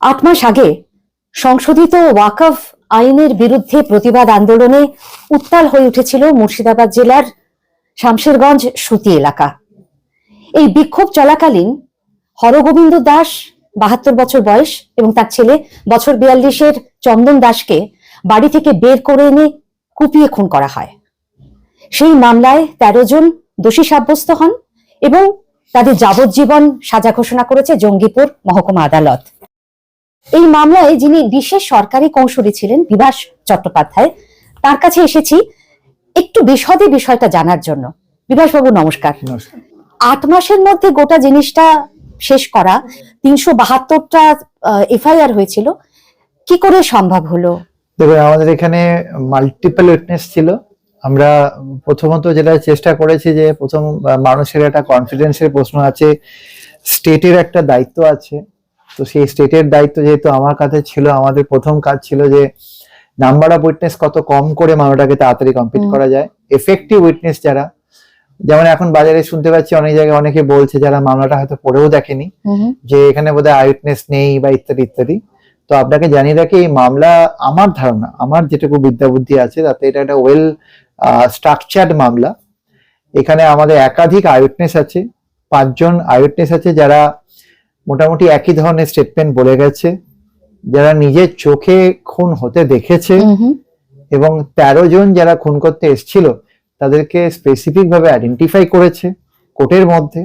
আট মাস আগে সংশোধিত ওয়াকফ আইনের বিরুদ্ধে প্রতিবাদ আন্দোলনে উত্তাল হয়ে উঠেছিল মুর্শিদাবাদ জেলার শামশেরগঞ্জ সুতি এলাকা। এই বিক্ষোভ চলাকালীন হরগোবিন্দ দাস বাহাত্তর বছর বয়স এবং তার ছেলে বছর বিয়াল্লিশের চন্দন দাসকে বাড়ি থেকে বের করে এনে কুপিয়ে খুন করা হয়। সেই মামলায় তেরো জন দোষী সাব্যস্ত হন এবং তাদের যাবজ্জীবন সাজা ঘোষণা করেছে জঙ্গিপুর মহকুমা আদালত। এই মামলায় যিনি বিশেষ সরকারি কৌশলী ছিলেন বিভাস চট্টোপাধ্যায় তার কাছে এসেছি একটু বিশদে বিষয়টা জানার জন্য। বিভাসবাবু নমস্কার। নমস্কার। আট মাসের মধ্যে গোটা জিনিসটা শেষ করা তিনশো বাহাত্তরটা এফআইআর হয়েছিল কি করে সম্ভব হলো? দেখুন আমাদের এখানে মাল্টিপল উইটনেস ছিল। আমরা প্রথমত যেটা চেষ্টা করেছি যে প্রথম মানুষের একটা কনফিডেন্সের প্রশ্ন আছে স্টেটের একটা দায়িত্ব আছে। তো সেই স্টেটের দায়িত্ব যেহেতু আমার কাছে ছিল আমাদের প্রথম কাজ ছিল যে নাম্বার অফ উইটনেস কত কম করে মামলাটাকে তাড়াতাড়ি কমপ্লিট করা যায়। এফেক্টিভ উইটনেস যারা যেমন এখন বাজারে শুনতে পাচ্ছি অনেক জায়গায় অনেকে বলছে যারা মামলাটা হয়তো পড়েও দেখেনি যে এখানে বোধহয় আইউটনেস নেই বা ইত্যাদি ইত্যাদি। তো আপনাকে জানিয়ে রাখি এই মামলা আমার ধারণা আমার যেটুকু বিদ্যা বুদ্ধি আছে তাতে এটা একটা ওয়েল স্ট্রাকচার্ড মামলা। এখানে আমাদের একাধিক আইউটনেস আছে পাঁচজন আইউটনেস আছে যারা মোটামুটি একই ধরনের স্টেটমেন্ট বলে গেছে। যারা নিজের চোখে খুন হতে দেখেছে এবং তেরো জন যারা খুন করতে এসেছিল তাদেরকে স্পেসিফিক ভাবে আইডেন্টিফাই করেছে কোর্টের মধ্যে।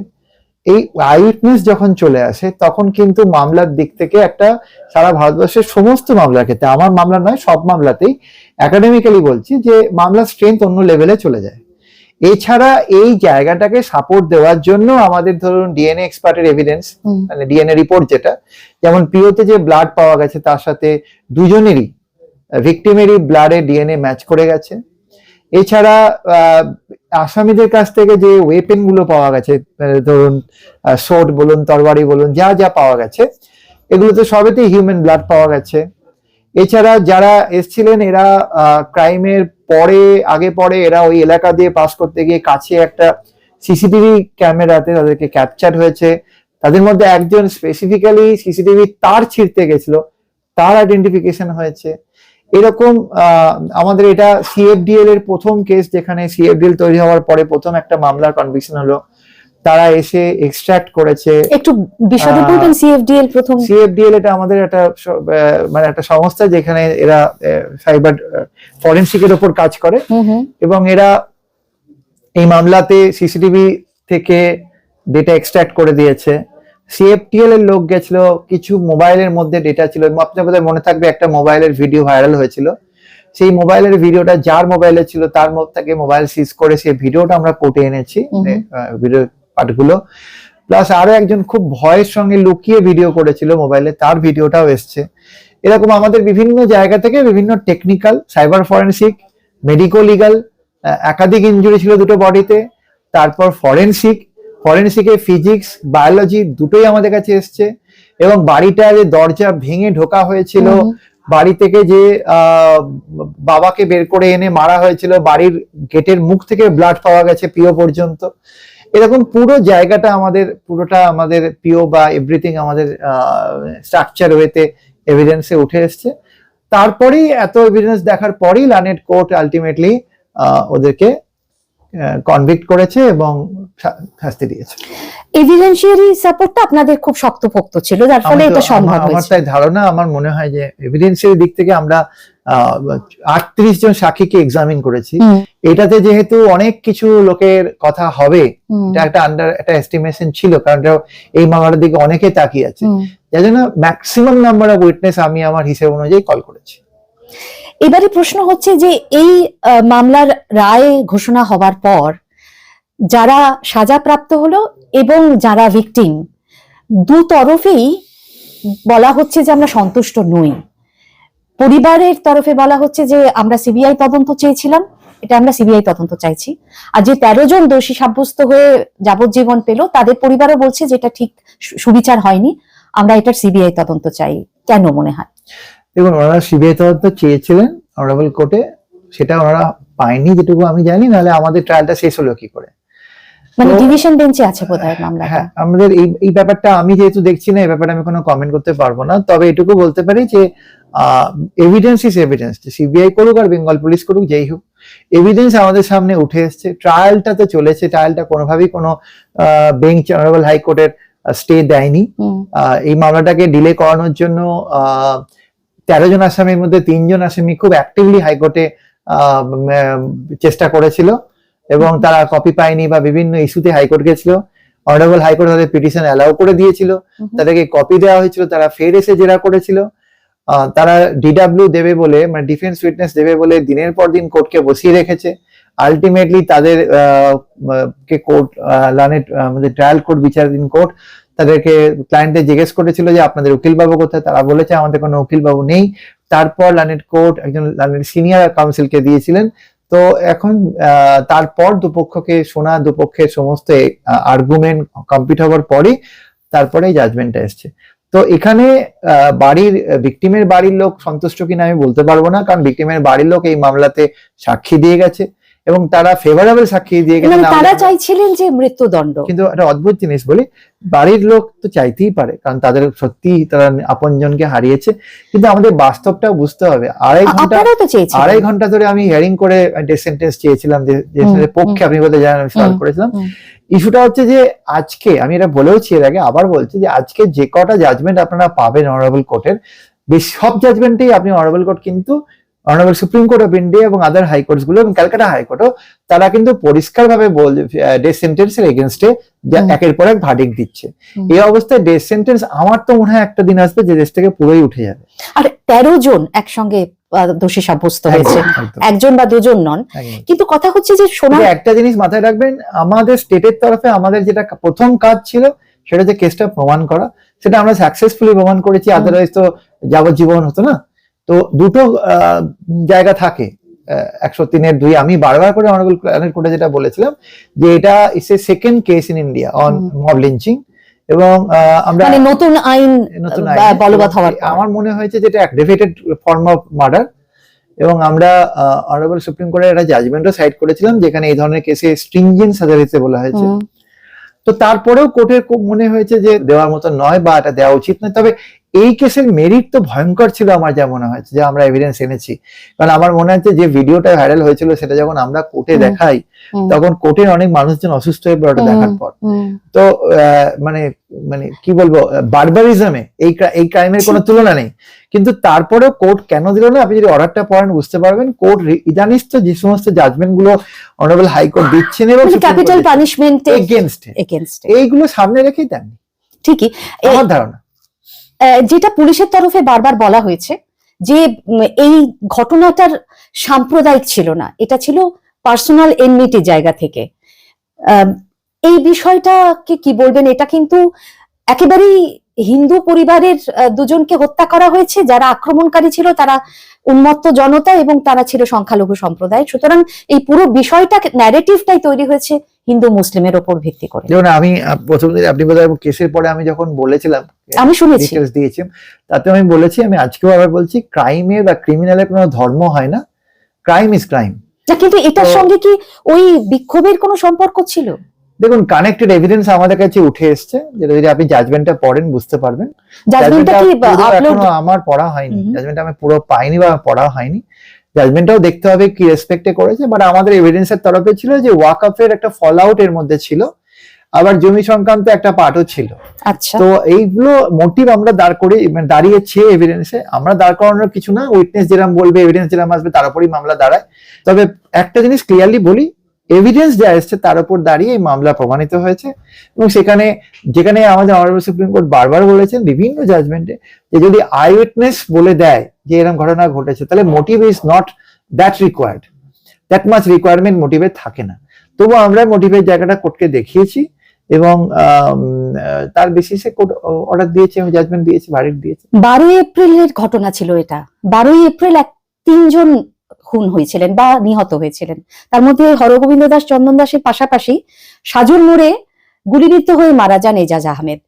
এই আইউটনেস যখন চলে আসে তখন কিন্তু মামলার দিক থেকে একটা সারা ভারতবর্ষের সমস্ত মামলার ক্ষেত্রে আমার মামলা নয় সব মামলাতেই একাডেমিক্যালি বলছি যে মামলার স্ট্রেংথ অন্য লেভেলে চলে যায়। এছাড়া এই জায়গাটাকে সাপোর্ট দেওয়ার জন্য আমাদের ধরুন ডিএনএ এক্সপার্টের এভিডেন্স মানে ডিএনএ রিপোর্ট যেটা যেমন পিওতে যে ব্লাড পাওয়া গেছে তার সাথে দুজনেরই ভিকটিমেরই ব্লাডে ডিএনএ ম্যাচ করে গেছে। এছাড়া আহ, আসামিদের কাছ থেকে যে ওয়েপেনগুলো পাওয়া গেছে ধরুন সোট বলুন তরবারি বলুন যা যা পাওয়া গেছে এগুলোতে সবেতেই হিউম্যান ব্লাড পাওয়া গেছে। এছাড়া যারা এসছিলেন, এরা ক্রাইমের পরে, আগে পরে এরা ওই এলাকা দিয়ে পাস করতে গিয়ে কাছে একটা সিসিটিভি ক্যামেরাতে তাদেরকে ক্যাপচার হয়েছে। তাদের মধ্যে একজন স্পেসিফিক্যালি সিসিটিভি তার ছিঁড়তে গেছিল, তার আইডেন্টিফিকেশন হয়েছে। এরকম আমাদের এটা সিএফডিএল এর প্রথম কেস যেখানে সিএফডিএল তৈরি হওয়ার পরে প্রথম একটা মামলার কনভিকশন হলো। তারা এসে এক্সট্রাক্ট করেছে একটু বিশদে বলবেন সিএফডিএল প্রথম। সিএফডিএল এটা আমাদের একটা মানে একটা সংস্থা যেখানে এরা সাইবার ফরেন্সিকের ওপর কাজ করে। এবং এরা এই মামলাতে সিসিটিভি থেকে ডেটা এক্সট্রাক্ট করে দিয়েছে। সিএফটিএল এর লোক গেছিল কিছু মোবাইলের মধ্যে ডেটা ছিল আপনার বোধহয় মনে থাকবে একটা মোবাইলের ভিডিও ভাইরাল হয়েছিল। সেই মোবাইলের ভিডিওটা যার মোবাইলে ছিল তার মধ্যে থেকে মোবাইল সিজ করে সেই ভিডিওটা আমরা কোর্টে এনেছি। ভিডিও পার্টগুলো। প্লাস আরও একজন খুব ভয়ের সঙ্গে লুকিয়ে ভিডিও করেছিল মোবাইলে তার ভিডিওটাও এসছে। এরকম আমাদের বিভিন্ন জায়গা থেকে বিভিন্ন technical cyber forensic medico legal একাধিক ইঞ্জুরি ছিল দুটো বডিতে তারপর ফরেনসিক ফরেনসিকে ফিজিক্স বায়োলজি দুটোই আমাদের কাছে এসছে। এবং বাড়িটা যে দরজা ভেঙে ঢোকা হয়েছিল বাড়ি থেকে যে আহ, বাবাকে বের করে এনে মারা হয়েছিল বাড়ির গেটের মুখ থেকে ব্লাড পাওয়া গেছে পিও পর্যন্ত। এরকম পুরো জায়গাটা আমাদের, পুরোটা আমাদের পিও বা এভরিথিং আমাদের স্ট্রাকচার ওয়েতে এভিডেন্সে উঠে এসছে। তারপরেই এত এভিডেন্স দেখার পরেই লানেট কোর্ট আলটিমেটলি ওদেরকে কনভিক্ট করেছে এবং শাস্তি দিয়েছে। এভিডেন্সিয়ারি সাপোর্টটা আপনাদের খুব শক্তপোক্ত ছিল যার ফলে এটা সম্ভব আমার- আমার তাই ধারণা আমার মনে হয় যে এভিডেন্সের দিক থেকে আমরা আটত্রিশ জন সাক্ষীকে এক্সামিন করেছি। এটাতে যেহেতু অনেক কিছু লোকের কথা হবে এটা একটা আন্ডার একটা এস্টিমেশন ছিল কারণ এই মামলার দিকে অনেকে তাকিয়ে আছে। যার জন্য ম্যাক্সিমাম নাম্বার অফ উইটনেস আমি আমার হিসেব অনুযায়ী কল করেছি। এবারে প্রশ্ন হচ্ছে যে এই মামলার রায় ঘোষণা হবার পর যারা সাজাপ্রাপ্ত হলো এবং যারা ভিকটিম দু তরফেই বলা হচ্ছে যে আমরা সন্তুষ্ট নই। পরিবারের তরফে বলা হচ্ছে যে আমরা সিবিআই তদন্ত চেয়েছিলাম, এটা আমরা সিবিআই তদন্ত চাইছি। আর যে তেরো জন দোষী সাব্যস্ত হয়ে যাবজ্জীবন পেল, তাদের পরিবারও বলছে যে এটা ঠিক সুবিচার হয়নি। আমরা এটার সিবিআই তদন্ত চাই, কেন মনে হয়? দেখুন ওনারা সিবিআই তদন্ত চেয়েছিলেন অনারেবল কোর্টে সেটা ওনারা পায়নি যেটুকু আমি জানি নাহলে আমাদের ট্রায়ালটা শেষ হলো কি করে? মানে তো- ডিভিশন বেঞ্চে আছে বোধহয় মামলাটা। হ্যাঁ আমাদের এই এই ব্যাপারটা আমি যেহেতু দেখছি না এই ব্যাপারে আমি কোনো কমেন্ট করতে পারব না। তবে এটুকু বলতে পারি যে এভিডেন্স ইজ এভিডেন্স সিবিআই করুক আর বেঙ্গল পুলিশ করুক যেই হোক। এভিডেন্স আমাদের সামনে উঠে এসছে। ট্রায়ালটা তো চলেছে ট্রায়ালটা কোনোভাবেই কোনো বেঞ্চ অনারেবল হাইকোর্টের স্টে দেয়নি। আহ, এই মামলাটাকে ডিলে করানোর জন্য আহ, তেরো জন আসামির মধ্যে তিনজন আসামি খুব অ্যাক্টিভলি হাইকোর্টে চেষ্টা করেছিল এবং তারা কপি পায়নি বা বিভিন্ন ইস্যুতে হাইকোর্ট গেছিল। অনারেবল হাইকোর্ট তাদের পিটিশন অ্যালাউ করে দিয়েছিল। তাদেরকে কপি দেওয়া হয়েছিল তারা ফের এসে জেরা করেছিল। তারা ডিডাব্লিউ দেবে বলে মানে ডিফেন্স উইটনেস দেবে বলে দিনের পর দিন কোর্টকে বসিয়ে রেখেছে। আলটিমেটলি তাদের কে কোর্ট আমাদের ট্রায়াল কোর্ট বিচারাধীন কোর্ট তাদেরকে ক্লায়েন্টদের জিজ্ঞেস করেছিল যে, আপনাদের উকিল বাবু কোথায়? তারা বলেছে, আমাদের কোনো উকিল বাবু নেই। তারপর লানেট কোর্ট একজন লানেট সিনিয়র কাউন্সিলকে দিয়েছিলেন। তো এখন তারপর দুপক্ষকে শোনা দুপক্ষের সমস্ত আর্গুমেন্ট কমপ্লিট হওয়ার পরে তারপরে জাজমেন্টটা এসছে। তো এখানে বাড়ির ভিকটিমের বাড়ির লোক সন্তুষ্ট কিনা আমি বলতে পারব না, কারণ ভিকটিমের বাড়ির লোক এই মামলাতে সাক্ষী দিয়ে গেছে। এবং তারা ফেভারেবল সাক্ষী দিয়ে গেছে মানে তারা চাইছিলেন যে মৃত্যুদণ্ড। কিন্তু একটা অদ্ভুত জিনিস বলি বাড়ির লোক তো চাইতেই পারে কারণ তাদের সত্যি তারা আপনজনকে হারিয়েছে। কিন্তু আমাদের বাস্তবটাও বুঝতে হবে আড়াই ঘণ্টা আড়াই ঘণ্টা ধরে আমি হিয়ারিং করে ডেথ সেন্টেন্স চেয়েছিলাম যে যে পক্ষে আপনি বলতে জানেন আমি সলভ করেছিলাম। ইস্যুটা হচ্ছে যে আজকে আমি এটা বলেওছি এর আগে আবার বলছি যে আজকে যে কটা জাজমেন্ট আপনারা পাবেন অনারেবল কোর্টের বেশ সব জাজমেন্টেই আপনি অনারেবল কোর্ট কিন্তু honourable supreme court of India এবং আদার হাইকোর্টসগুলো এবং ক্যালকাটা হাইকোর্টও তারা কিন্তু পরিষ্কার ভাবে বল ডেথ সেন্টেন্সের এগেনস্টে। একের পর এক ভার্ডিক দিচ্ছে। এই অবস্থায় ডেথ সেন্টেন্স আমার তো মনে হয় একটা দিন আসবে যে দেশ থেকে পুরোই উঠে যাবে। আর তেরো জন একসঙ্গে দোষী সাব্যস্ত হয়েছে। একজন বা দুজন নন। কিন্তু কথা হচ্ছে যে শোনা একটা জিনিস মাথায় রাখবেন আমাদের স্টেটের তরফে আমাদের যেটা প্রথম কাজ ছিল সেটা যে কেসটা প্রমাণ করা। সেটা আমরা সাকসেসফুলি প্রমাণ করেছি। আদারওয়াইজ তো যাবজ্জীবন হতো না। তো দুটো জায়গা থাকে একশো তিনের দুই। আমি বারবার করে অনারেবল কোর্টে যেটা বলেছিলাম যে এটা is a second case in India on mob lynching এবং আমরা মানে নতুন আইন নতুন বলবৎ হওয়ার আমার মনে হয়েছে যেটা অ্যাগ্রেভেটেড ফর্ম অফ মার্ডার এবং আমরা অনারেবল সুপ্রিম কোর্টের একটা জাজমেন্টও সাইড করেছিলাম যেখানে এই ধরনের কেসে স্ট্রিংজেন্ট সাজা দিতে বলা হয়েছে। তো তারপরেও কোর্টের মনে হয়েছে যে দেওয়ার মতো নয় বা এটা দেওয়া উচিত নয়। তবে এই কেসের মেরিট তো ভয়ঙ্কর ছিল আমার যা মনে হয়েছে যে আমরা এভিডেন্স এনেছি। কারণ আমার মনে হচ্ছে যে ভিডিওটা ভাইরাল হয়েছিল সেটা যখন আমরা কোর্টে দেখাই তখন কোর্টের অনেক মানুষজন অসুস্থ হয়ে পড়ে দেখার পর। তো মানে মানে কি বলব বারবারিজমে এই এই ক্রাইমের কোনো তুলনা নেই। কিন্তু তারপরেও কোর্ট কেন দিল না আপনি যদি অর্ডারটা পড়েন বুঝতে পারবেন কোর্ট জানিস তো যে সমস্ত জাজমেন্টগুলো অনারেবল হাইকোর্ট দিচ্ছেন এবং ক্যাপিটাল পানিশমেন্ট এগেনস্ট এগেনস্ট এইগুলো সামনে রেখেই দেন ঠিকই। আমার ধারণা। যেটা পুলিশের তরফে বারবার বলা হয়েছে যে এই ঘটনাটার সাম্প্রদায়িক ছিল না। এটা ছিল পার্সোনাল এনমিটি জায়গা থেকে। এই বিষয়টাকে কি বলবেন? এটা কিন্তু একেবারেই হিন্দু পরিবারের দুজনকে হত্যা করা হয়েছে। যারা আক্রমণকারী ছিল, তারা উন্মত্ত জনতা এবং তারা ছিল সংখ্যালঘু সম্প্রদায়। সুতরাং এই পুরো বিষয়টা ন্যারেটিভটাই তৈরি হয়েছে। হিন্দু মুসলিমের ওপর ভিত্তি করে। যেমন আমি প্রথম দিন আপনি বোধহয় কেসের পরে আমি যখন বলেছিলাম আমি শুনেছি। তাতে আমি বলেছি আমি আজকেও আবার বলছি ক্রাইমের বা ক্রিমিনালের কোনো ধর্ম হয় না। ক্রাইম ইজ ক্রাইম কিন্তু এটার সঙ্গে কি ওই বিক্ষোভের কোনো সম্পর্ক ছিল? দেখুন কানেক্টেড এভিডেন্স আমাদের কাছে উঠে এসছে যেটা যদি আপনি জাজমেন্টটা পড়েন বুঝতে পারবেন। জাজমেন্টটা কি আমার পড়া হয়নি। হুম। জাজমেন্ট আমি পুরো পাইনি বা পড়া হয়নি। জাজমেন্টটাও দেখতে হবে কি রেসপেক্টে করেছে বাট আমাদের এভিডেন্সের তরফে ছিল যে ওয়াক এর একটা ফল আউট এর মধ্যে ছিল আবার জমি সংক্রান্ত একটা পার্টও ছিল। আচ্ছা। তো এইগুলো মোটিভ আমরা দাঁড় করে মানে দাঁড়িয়েছে এভিডেন্সে আমরা দাঁড় করানোর কিছু না উইটনেস যেরকম বলবে এভিডেন্স যেরকম আসবে তার উপরই মামলা দাঁড়ায়। তবে একটা জিনিস ক্লিয়ারলি বলি এভিডেন্স যা এসছে তার উপর দাঁড়িয়ে এই মামলা প্রমাণিত হয়েছে। এবং সেখানে যেখানে আমাদের অনারেবল সুপ্রিম কোর্ট বারবার বলেছেন বিভিন্ন জাজমেন্টে যে যদি আই উইটনেস বলে দেয় যে এরকম ঘটনা ঘটেছে, তাহলে motive is not that required that much requirement মোটিভে থাকে না। তবু আমরা মোটিভের জায়গাটা কোর্টকে দেখিয়েছি এবং তার বেসিসে কোর্ট অর্ডার দিয়েছে এবং জাজমেন্ট দিয়েছে ভার্ডিক্ট দিয়েছে। বারোই এপ্রিলের ঘটনা ছিল এটা। বারোই এপ্রিল এক তিনজন খুন হয়েছিলেন বা নিহত হয়েছিলেন। তার মধ্যে হরগোবিন্দ দাস, চন্দন দাসের পাশাপাশি সাজুর মোড়ে গুলিবিদ্ধ হয়ে মারা যান এজাজ আহমেদ।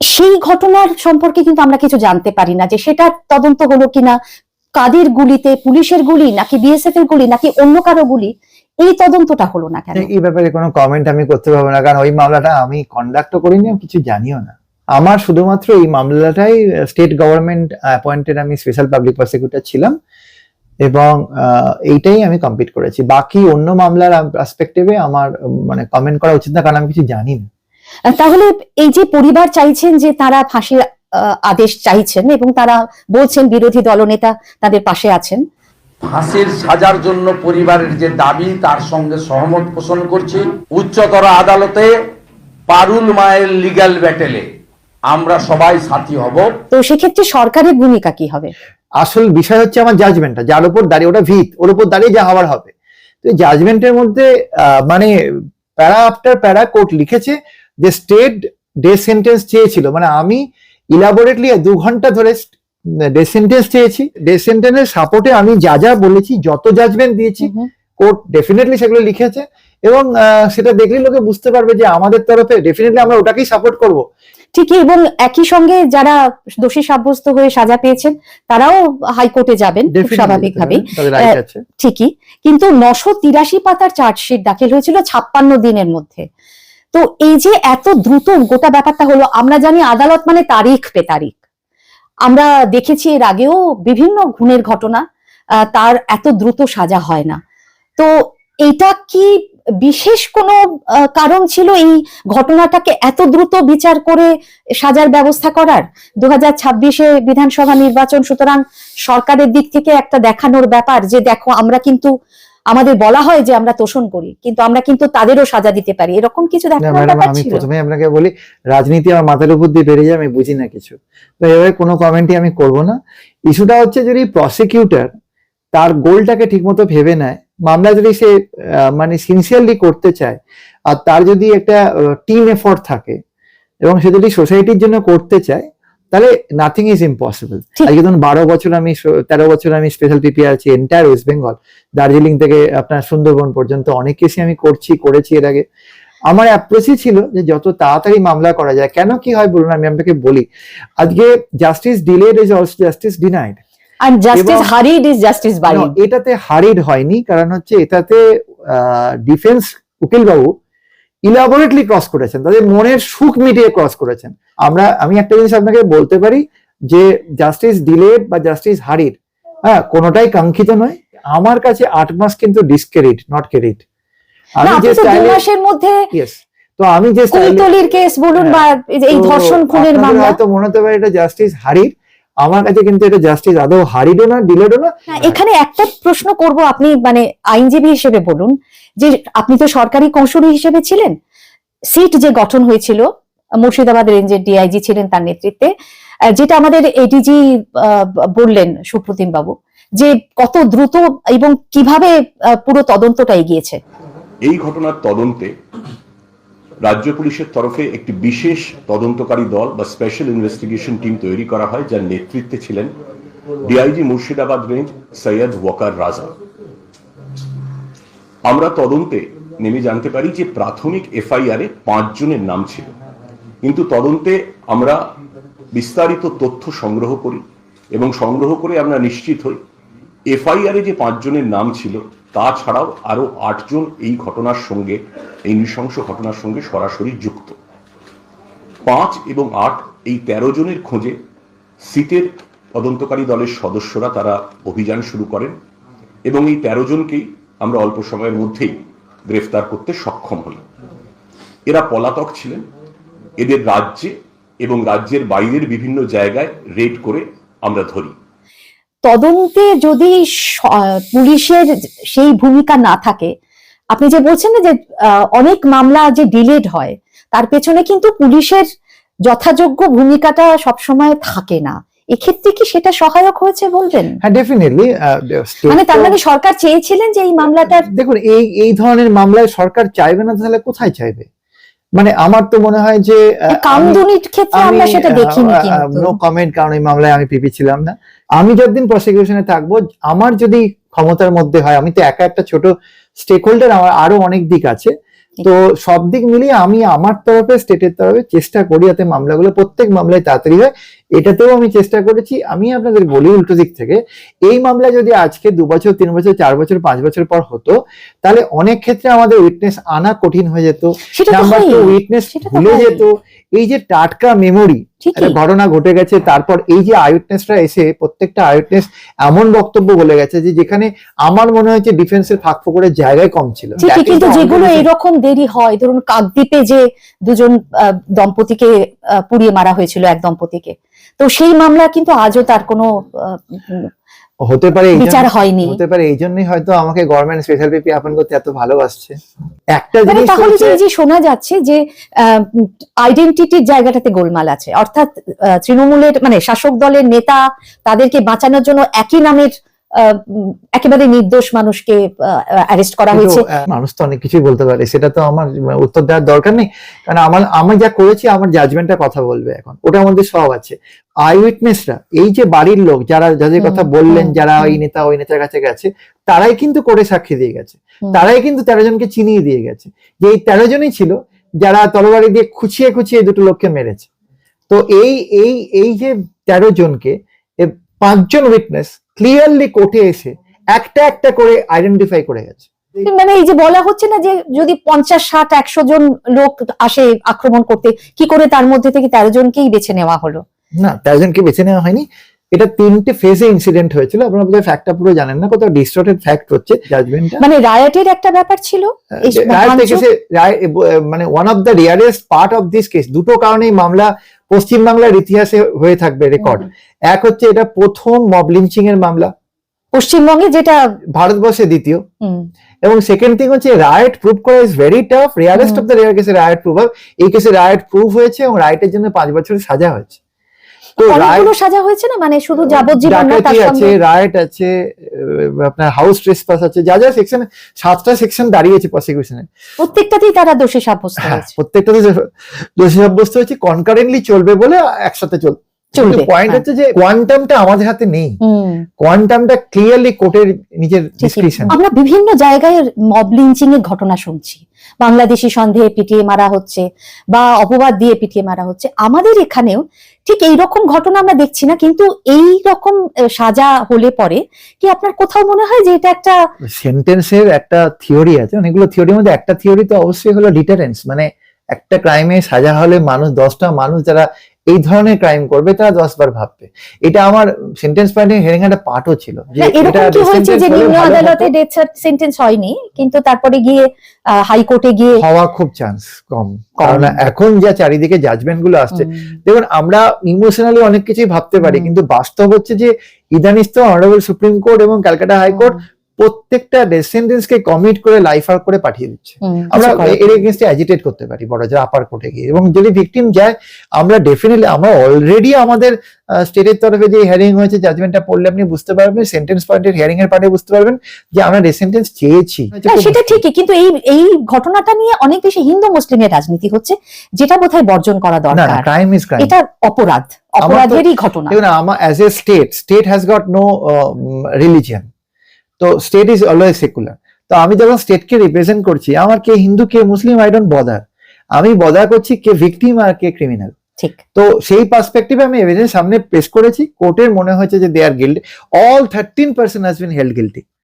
সেই ঘটনার সম্পর্কে কিন্তু আমরা কিছু জানতে পারি না যে সেটা তদন্ত হলো কিনা, কাদের গুলিতে, পুলিশের গুলি, নাকি বিএসএফ এর গুলি, নাকি অন্য কারও গুলি, এই তদন্তটা হলো না কেন? এই ব্যাপারে কোনো কমেন্ট আমি করতে পারব না, কারণ ওই মামলাটা আমি কন্ডাক্টও করিনি, আমি কিছু জানিও না। আমার শুধুমাত্র এই মামলাটাই স্টেট গভর্নমেন্ট অ্যাপয়েন্টেড আমি স্পেশাল পাবলিক প্রসিকিউটর ছিলাম, এবং এইটাই আমি কমপ্লিট করেছি। বাকি অন্য মামলার পার্সপেক্টিভে আমার মানে কমেন্ট করা উচিত না, কারণ আমি কিছু জানি না। তাহলে এই যে পরিবার চাইছেন যে তারা ফাঁসির আহ, আদেশ চাইছেন এবং তারা বলছেন বিরোধী দলনেতা তাদের পাশে আছেন। ফাঁসির সাজার জন্য পরিবারের যে দাবি তার সঙ্গে সহমত পোষণ করছি। উচ্চতর আদালতে পারুল মায়ের লিগাল ব্যাটেলে আমরা সবাই সাথী হব। তো সেক্ষেত্রে সরকারের ভূমিকা কি হবে? আসল বিষয় হচ্ছে আমার জাজমেন্টটা যার উপর দাঁড়িয়ে ওটা ভিত। ওর উপর দাঁড়িয়ে যা হওয়ার হবে। তো জাজমেন্টের মধ্যে আহ, মানে প্যারা আফটার প্যারা কোর্ট লিখেছে যে স্টেট ডে সেন্টেন্স চেয়েছিল মানে আমি ইলাবোরেটলি দু ঘণ্টা ধরে ডে সেন্টেন্স চেয়েছি। ডে সেন্টেন্সের সাপোর্টে আমি যা যা বলেছি যত জাজমেন্ট দিয়েছি কোর্ট ডেফিনেটলি সেগুলো লিখেছে এবং সেটা দেখলে লোকে বুঝতে পারবে যে আমাদের তরফে ডেফিনেটলি আমরা ওটাকেই সাপোর্ট করব। ঠিকই এবং একই সঙ্গে যারা দোষী সাব্যস্ত হয়ে সাজা পেয়েছেন তারাও হাইকোর্টে যাবেন আছে। ঠিকই কিন্তু নশো তিরাশি পাতার চার্জশিট দাখিল হয়েছিল ছাপ্পান্ন দিনের মধ্যে। তো এই যে এত দ্রুত গোটা ব্যাপারটা হলো, আমরা জানি আদালত মানে তারিখ পে তারিখ। আমরা দেখেছি এর আগেও বিভিন্ন খুনের ঘটনা তার এত দ্রুত সাজা হয় না। তো এটা কি বিশেষ কোনো কারণ ছিল এই ঘটনাটাকে এত দ্রুত বিচার করে সাজার ব্যবস্থা করার? দু হাজার ছাব্বিশে বিধানসভা নির্বাচন, সুতরাং সরকারের দিক থেকে একটা দেখানোর ব্যাপার যে দেখো, আমরা কিন্তু আমাদের বলা হয় যে আমরা তোষণ করি কিন্তু আমরা কিন্তু তাদেরও সাজা দিতে পারি। এরকম কিছু আমি প্রথমে আপনাকে বলি রাজনীতি আমার মাথার উপর দিয়ে বেড়ে যায় আমি বুঝি না কিছু। তো এভাবে কোনো কমেন্টই আমি করব না। ইস্যুটা হচ্ছে যদি প্রসিকিউটর তার গোলটাকে ঠিকমতো ভেবে নেয় মামলা যদি সে মানে সিনসিয়ারলি করতে চায় আর তার যদি একটা টিম এফোর্ট থাকে এবং সে যদি সোসাইটির জন্য করতে চায় তাহলে নাথিং ইজ ইম্পসিবল আজকে ধরুন বারো বছর আমি তেরো বছর আমি স্পেশাল পিপিআর আছি এন্টায়ার ওয়েস্ট বেঙ্গল দার্জিলিং থেকে আপনার সুন্দরবন পর্যন্ত অনেক কেসই আমি করছি করেছি এর আগে। আমার অ্যাপ্রোচই ছিল যে যত তাড়াতাড়ি মামলা করা যায় কেন কি হয় বলুন আমি আপনাকে বলি। আজকে justice delayed is also justice denied R justice hurried is justice buried এটাতে হারিড হয়নি কারণ হচ্ছে এটাতে ডিফেন্স উকিল বাবু ইলাবোরেটলি ক্রস করেছেন তাদের মনের সুখ মিটিয়ে ক্রস করেছেন। আমরা আমি একটা জিনিস আপনাকে বলতে পারি যে জাস্টিস ডিলেড বা জাস্টিস হারির হ্যাঁ কোনোটাই কাঙ্ক্ষিত নয়। আমার কাছে আট মাস কিন্তু ডিসক্রেডিট নট ক্রেডিট আমি যে মাসের মধ্যে তো আমি যে কুলতলির কেস বলুন বা এই ধর্ষণ খুনের মামলা। হয়তো মনে হতে পারে এটা জাস্টিস হারির আমার কাছে কিন্তু এটা জাস্টিস আদৌ হারিডও না ডিলেডও না। হ্যাঁ, এখানে একটা প্রশ্ন করব আপনি মানে আইনজীবী হিসেবে বলুন যে আপনি তো সরকারি কৌশলী হিসেবে ছিলেন সিট যে গঠন হয়েছিল মুর্শিদাবাদ রেঞ্জের ডিআইজি ছিলেন তার নেতৃত্বে যেটা আমাদের এডিজি বললেন সুপ্রতিম বাবু, যে কত দ্রুত এবং কীভাবে পুরো তদন্তটা এগিয়েছে। এই ঘটনার তদন্তে রাজ্য পুলিশের তরফে একটি বিশেষ তদন্তকারী দল বা স্পেশাল ইনভেস্টিগেশন টিম তৈরি করা হয়, যার নেতৃত্বে ছিলেন ডিআইজি মুর্শিদাবাদ রেঞ্জ সৈয়দ ওয়াকার রাজা। আমরা তদন্তে নেমে জানতে পারি যে প্রাথমিক এফআইআর এ পাঁচ জনের নাম ছিল। কিন্তু তদন্তে আমরা বিস্তারিত তথ্য সংগ্রহ করি এবং সংগ্রহ করে আমরা নিশ্চিত হই। এফআইআর যে পাঁচজনের নাম ছিল তাছাড়াও আরও আটজন এই ঘটনার সঙ্গে, এই নৃশংস ঘটনার সঙ্গে সরাসরি যুক্ত। পাঁচ এবং আট এই তেরো জনের খোঁজে সিটের তদন্তকারী দলের সদস্যরা তারা অভিযান শুরু করেন এবং এই তেরো জনকেই আমরা অল্প সময়ের মধ্যেই গ্রেফতার করতে সক্ষম হই এরা পলাতক ছিলেন এদের রাজ্যে এবং রাজ্যের বাইরের বিভিন্ন জায়গায় রেড করে আমরা ধরি। তদন্তে যদি পুলিশের সেই ভূমিকা না থাকে আপনি যে বলছেন না যে আহ, অনেক মামলা যে ডিলেড হয় তার পেছনে কিন্তু পুলিশের যথাযোগ্য ভূমিকাটা সবসময় থাকে না। এক্ষেত্রে কি সেটা সহায়ক হয়েছে বলবেন? হ্যাঁ ডেফিনেটলি মানে তার মানে সরকার চেয়েছিলেন যে এই মামলাটার দেখুন এই এই ধরনের মামলায় সরকার চাইবে না তাহলে কোথায় চাইবে? মানে আমার তো মনে হয় যে কামদুনির ক্ষেত্রে আমরা সেটা দেখিনি কিন্তু। নো কমেন্ট কারণ এই মামলায় আমি পিপি ছিলাম না। আমি যতদিন প্রসিকিউশনে থাকব আমার যদি ক্ষমতার মধ্যে হয় আমি তো একা একটা ছোট স্টেক হোল্ডার আমার আরও অনেক দিক আছে। তো সব দিক মিলিয়ে আমি আমার তরফে স্টেটের তরফে চেষ্টা করি যাতে মামলাগুলো প্রত্যেক মামলায় তাড়াতাড়ি হয়। এটাতেও আমি চেষ্টা করেছি। আমি আপনাদের বলি উল্টো দিক থেকে এই মামলা যদি আজকে দু বছর তিন বছর চার বছর পাঁচ বছর পর হতো তাহলে অনেক ক্ষেত্রে আমাদের উইটনেস আনা কঠিন হয়ে যেত। নাম্বার টু উইটনেস ভুলে যেত। এই যে টাটকা মেমোরি একটা ঘটনা ঘটে গেছে তারপর এই যে আইউটনেসরা এসে প্রত্যেকটা আইউটনেস এমন বক্তব্য বলে গেছে যে যেখানে আমার মনে হয়েছে ডিফেন্সের ফাঁক ফোকরের জায়গায় কম ছিল। কিন্তু যেগুলো. এরকম দেরি হয় ধরুন কাকদ্বীপে যে দুজন আহ, দম্পতিকে পুড়িয়ে মারা হয়েছিল এক দম্পতিকে। তো সেই মামলা কিন্তু আজও তার কোনো হতে পারে বিচার হয়নি। হতে পারে এই জন্যই হয়তো আমাকে গভর্নমেন্ট স্পেশাল পিপি আপন করতে এত ভালোবাসছে। একটা মানে জিনিস তাহলে যে শোনা যাচ্ছে যে আইডেন্টিটির জায়গাটাতে গোলমাল আছে অর্থাৎ তৃণমূলের মানে শাসক দলের নেতা তাদেরকে বাঁচানোর জন্য একই নামের একেবারে নির্দোষ মানুষকে অ্যারেস্ট করা হয়েছে। মানুষ তো অনেক কিছুই বলতে পারে। সেটা তো আমার উত্তর দেওয়ার দরকার নেই। কারণ আমার আমি যা করেছি আমার জাজমেন্টটা কথা বলবে এখন। ওটার মধ্যে সব আছে। আই উইটনেসরা এই যে বাড়ির লোক যারা যাদের কথা বললেন যারা ওই নেতা ওই নেতার কাছে গেছে তারাই কিন্তু করে সাক্ষী দিয়ে গেছে। তারাই কিন্তু তেরো জনকে চিনিয়ে দিয়ে গেছে। যে এই তেরো জনই ছিল যারা তরবারি দিয়ে খুঁচিয়ে খুঁচিয়ে দুটো লোককে মেরেছে। তো এই এই এই যে তেরো জনকে পাঁচজন উইটনেস ক্লিয়ারলি কোর্টে এসে একটা একটা করে আইডেন্টিফাই করে গেছে। মানে এই যে বলা হচ্ছে না যে যদি পঞ্চাশ ষাট একশো জন লোক আসে আক্রমণ করতে কি করে তার মধ্যে থেকে তেরো জনকেই বেছে নেওয়া হলো? না তেরো জনকে বেছে নেওয়া হয়নি। এটা তিনটে ফেজে ইনসিডেন্ট হয়েছিল। আপনারা বোধহয় ফ্যাক্টটা পুরো জানেন না কোথাও ডিস্টর্টেড ফ্যাক্ট হচ্ছে জাজমেন্টটা মানে রায়টের একটা ব্যাপার ছিল? রায় মানে one of the rarest part of this case দুটো কারণেই মামলা পশ্চিমবাংলার ইতিহাসে হয়ে থাকবে রেকর্ড এক হচ্ছে এটা প্রথম মব লিঞ্চিং এর মামলা। পশ্চিমবঙ্গে যেটা ভারতবর্ষে দ্বিতীয়। এবং সেকেন্ড থিং হচ্ছে রাইট প্রুভ করা is very tough rarest. Of the rare কেসে রাইট প্রুভ এই কেসে রাইট প্রুভ হয়েছে এবং রাইটের জন্য পাঁচ বছরের সাজা হয়েছে। তো অনেকগুলো সাজা হয়েছে না? মানে শুধু যাবজ্জীবন না তার আছে রাইট আছে আপনার হাউস ট্রেসপাস আছে যা যা সেকশন সাতটা সেকশন দাঁড়িয়েছে প্রসিকিউশনে প্রত্যেকটাতেই তারা দোষী সাব্যস্ত হ্যাঁ হয়েছে। প্রত্যেকটাতে দোষী সাব্যস্ত হয়েছে কনকারেন্টলি চলবে বলে একসাথে চল চলবে, পয়েন্ট হ্যাঁ। হচ্ছে যে কোয়ান্টামটা আমাদের হাতে নেই। কোয়ান্টামটা ক্লিয়ারলি কোর্টের নিজের ডিসক্রিপশন আমরা বিভিন্ন জায়গায় মব লিঞ্চিং এর ঘটনা শুনছি। বাংলাদেশি সন্দেহে পিটিয়ে মারা হচ্ছে বা অপবাদ দিয়ে পিটিয়ে মারা হচ্ছে। আমাদের এখানেও ঠিক এই রকম ঘটনা আমরা দেখছি না কিন্তু এই রকম সাজা হলে পরে কি আপনার কোথাও মনে হয় যে এটা একটা সেন্টেন্সের একটা থিওরি আছে? অনেকগুলো থিওরির মধ্যে একটা থিওরি তো অবশ্যই হলো ডিটারেন্স মানে একটা ক্রাইমে সাজা হলে মানুষ দশটা মানুষ যারা এই ধরনের ক্রাইম করবে তারা দশ বার ভাববে। এটা আমার সেন্টেন্স পয়েন্টের হেরিং একটা পার্টও ছিল। যে এটা কি হয়েছে যে নিম্ন আদালতে ডেথ সেন্টেন্স হয়নি কিন্তু তারপরে গিয়ে হাইকোর্টে গিয়ে হওয়া খুব চান্স কম। কারণ এখন যা চারিদিকে জাজমেন্টগুলো আসছে দেখুন আমরা ইমোশনালি অনেক কিছুই ভাবতে পারি কিন্তু বাস্তব হচ্ছে যে ইদানিস্ত অনারেবল সুপ্রিম কোর্ট এবং ক্যালকাটা হাইকোর্ট প্রত্যেকটা ডেসেন্ডেন্স কে কমিট করে লাইফ আর করে পাঠিয়ে দিচ্ছে। আমরা এর এগেনস্টে অ্যাজিটেট করতে পারি বড় যা আপার কোর্টে গিয়ে। এবং যদি ভিকটিম যায় আমরা ডেফিনেটলি আমরা অলরেডি আমাদের স্টেটের তরফে যে হিয়ারিং হয়েছে জাজমেন্টটা পড়লে আপনি বুঝতে পারবেন সেন্টেন্স পয়েন্টের হিয়ারিং এর পার্টে বুঝতে পারবেন যে আমরা রেসেন্টেন্স চেয়েছি। সেটা ঠিকই কিন্তু এই এই ঘটনাটা নিয়ে অনেক বেশি হিন্দু মুসলিমের রাজনীতি হচ্ছে যেটা বোধহয় বর্জন করা দরকার। ক্রাইম ইজ ক্রাইম এটা অপরাধ অপরাধেরই ঘটনা। দেখুন আমার as a state state has got no religion তো স্টেট ইজ অলওয়েজ সেকুলার তো আমি যখন স্টেটকে রিপ্রেজেন্ট করছি আমার কে হিন্দু কে মুসলিম আই ডোন্ট বদার আমি বদার করছি কে ভিকটিম আর কে ক্রিমিনাল ঠিক। তো সেই পার্সপেক্টিভে আমি এভিডেন্স সামনে পেশ করেছি। কোর্টের মনে হয়েছে যে they are guilt all thirteen percent has been held guilty